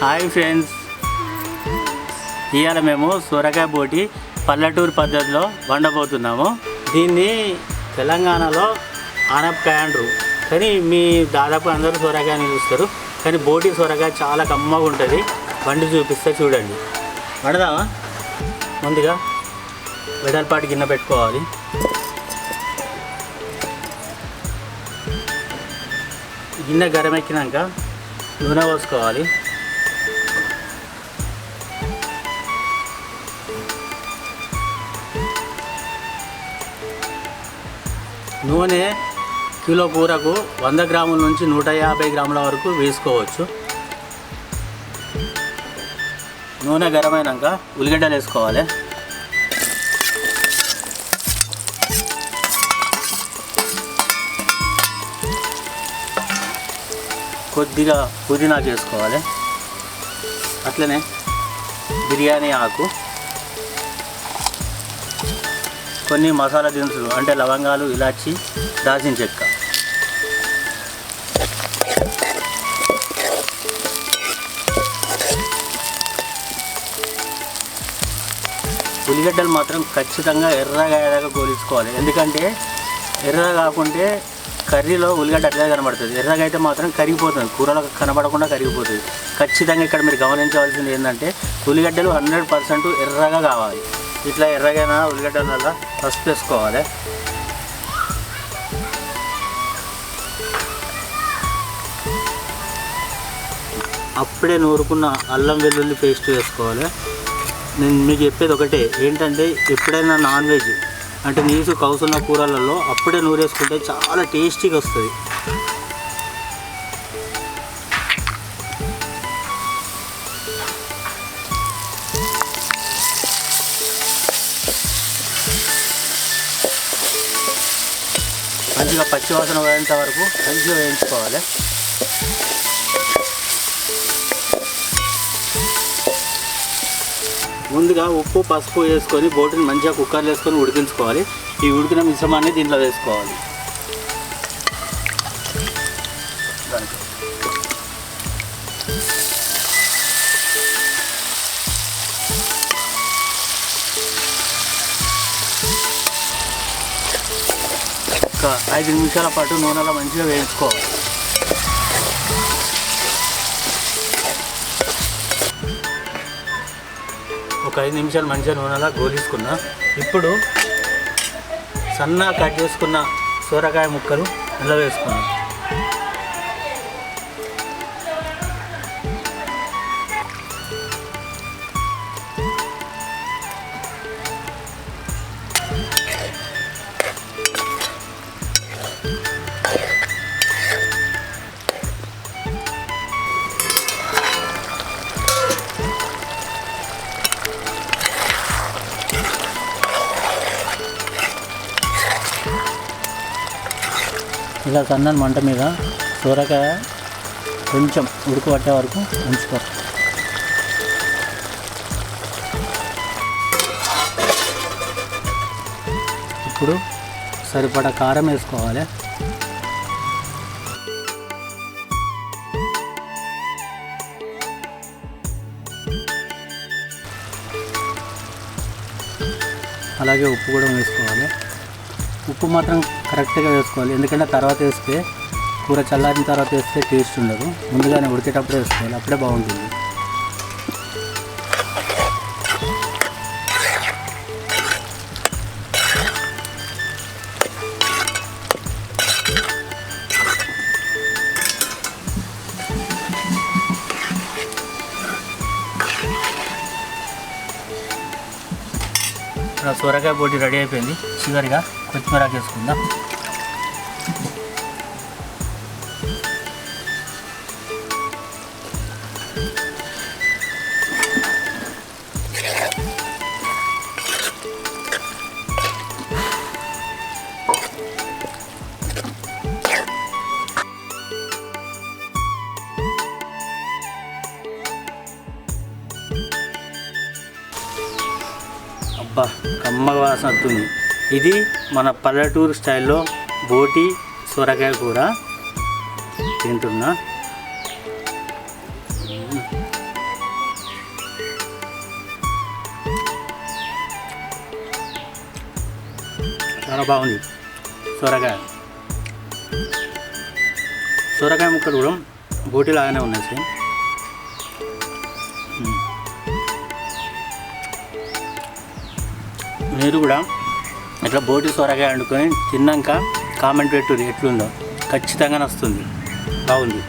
Hi friends. ఇవాళ మేము సొరకాయ బోటి పల్లెటూరు పద్ధతిలో వండబోతున్నాము. దీన్ని తెలంగాణలో ఆనపకాయ అంటారు. కానీ మీ దాదాపు అందరూ సొరకాయని చూస్తారు. కానీ బోటి సొరకాయ చాలా కమ్మగా ఉంటుంది. వండి చూపిస్తే చూడండి. వండదామా? ముందుగా వెడల్పాటి గిన్నె పెట్టుకోవాలి. గిన్నె గరమెక్కినాక నూనె పోసుకోవాలి. నూనె కిలో కూరకు వంద గ్రాముల నుంచి నూట యాభై గ్రాముల వరకు వేసుకోవచ్చు. నూనె గరమైనాక ఉల్లిగడ్డలు వేసుకోవాలి. కొద్దిగా పుదీనాకు వేసుకోవాలి అట్లనే బిర్యానీ ఆకు. కొన్ని మసాలా దినుసులు అంటే లవంగాలు ఇలాచి దాల్చిన చెక్క. ఉల్లిగడ్డలు మాత్రం ఖచ్చితంగా ఎర్రగా అయ్యేదాకా గోలించుకోవాలి. ఎందుకంటే ఎర్రగా కాకుంటే కర్రీలో ఉల్లిగడ్డ అట్లే కనబడుతుంది. ఎర్రగా అయితే మాత్రం కరిగిపోతుంది. కూరలో కనబడకుండా కరిగిపోతుంది. ఖచ్చితంగా ఇక్కడ మీరు గమనించవలసింది ఏంటంటే ఉల్లిగడ్డలు హండ్రెడ్ పర్సెంట్ ఎర్రగా కావాలి. ఇట్లా ఎర్రగైన ఉల్లిగడ్డల ఫస్ట్ వేసుకోవాలి. అప్పుడే నూరుకున్న అల్లం వెల్లుల్లి పేస్ట్ వేసుకోవాలి. నేను మీకు చెప్పేది ఒకటే ఏంటంటే ఎప్పుడైనా నాన్ వెజ్ అంటే నీసు కౌసున్న కూరలలో అప్పుడే నూరేసుకుంటే చాలా టేస్టీగా వస్తుంది. మంచిగా పచ్చివాసన పోయేంత వరకు మంచిగా వేయించుకోవాలి. ముందుగా ఉప్పు పసుపు వేసుకొని బోటిని మంచిగా కుక్కర్లో వేసుకొని ఉడికించుకోవాలి. ఈ ఉడికిన మిశ్రమాన్ని దీంట్లో వేసుకోవాలి. ఒక ఐదు నిమిషాల పాటు నూనెలో మంచిగా వేయించుకోవాలి. ఒక ఐదు నిమిషాలు మంచిగా నూనెలా గోలించుకున్నా ఇప్పుడు సన్న కట్ చేసుకున్న సూరకాయ ముక్కలు ఇలా వేసుకున్నాం. ఇలా సన్నని మంట మీద సొరకాయ కొంచెం ఉడకబట్టే వరకు ఉంచుకో. ఇప్పుడు సరిపడా కారం వేసుకోవాలి. అలాగే ఉప్పు కూడా వేసుకోవాలి. ఉప్పు మాత్రం కరెక్ట్గా వేసుకోవాలి. ఎందుకంటే తర్వాత వేస్తే కూర చల్లారిన తర్వాత వేస్తే టేస్ట్ ఉండదు. ముందుగానే ఉడికేటప్పుడే వేసుకోవాలి. అప్పుడే బాగుంటుంది. సొరకాయ పోటీ రెడీ అయిపోయింది. చివరిగా కొత్తిమీర వేసుకుందాం. అబ్బా కమ్మ వాసన వస్తుంది ఇది మన పల్లెటూరు స్టైల్లో బోటి సొరకాయ కూర. తింటున్నా. చాలా బాగుంది సొరకాయ. సొరకాయ ముక్కలు కూడా బోటిలాగానే ఉన్నాయి సార్. మీరు కూడా ఇట్లా బోటి సొరకాయ వండుకొని తిన్నాక కామెంట్ పెట్టుర్రి ఎట్లుందో ఖచ్చితంగా వస్తుంది బాగుంది.